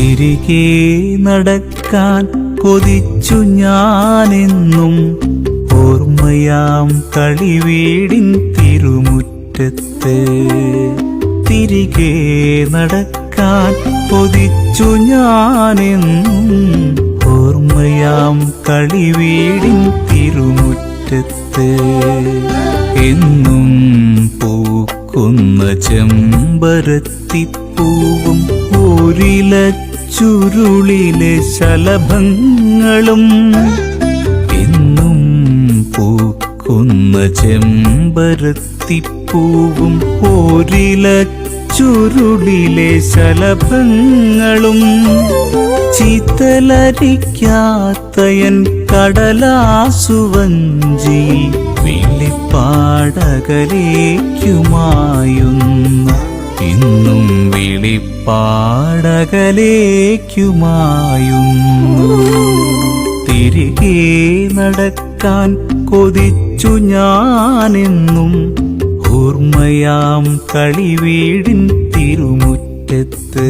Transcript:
തിരികെ നടക്കാൻ കൊതിച്ചു ഞാനെന്നും ഓർമ്മയാം കളിവീടിൻ തിരുമുറ്റത്ത്. തിരികെ നടക്കാൻ കൊതിച്ചു ഞാനെന്നും ഓർമ്മയാം കളിവീടിൻ തിരുമുറ്റത്ത്. എന്നും പൂക്കുന്ന ചെമ്പരത്തിപ്പൂവും ഊരില ചുരുളിലെ ശലഭങ്ങളും എന്നും പൂക്കുന്ന ചെമ്പരത്തിപ്പൂവും പോരില ചുരുളിലെ ശലഭങ്ങളും ചിതലരിക്കാത്തയൻ കടലാസുവഞ്ചിയിൽ വിളിപ്പാടകലേക്കുമായുന്നു വിളിപ്പാടകലേക്കുമായുന്നു തിരികെ നടക്കാൻ കൊതിച്ചു ഞാനെന്നും ഓർമ്മയാം കളിവീടിൻ തിരുമുറ്റത്ത്.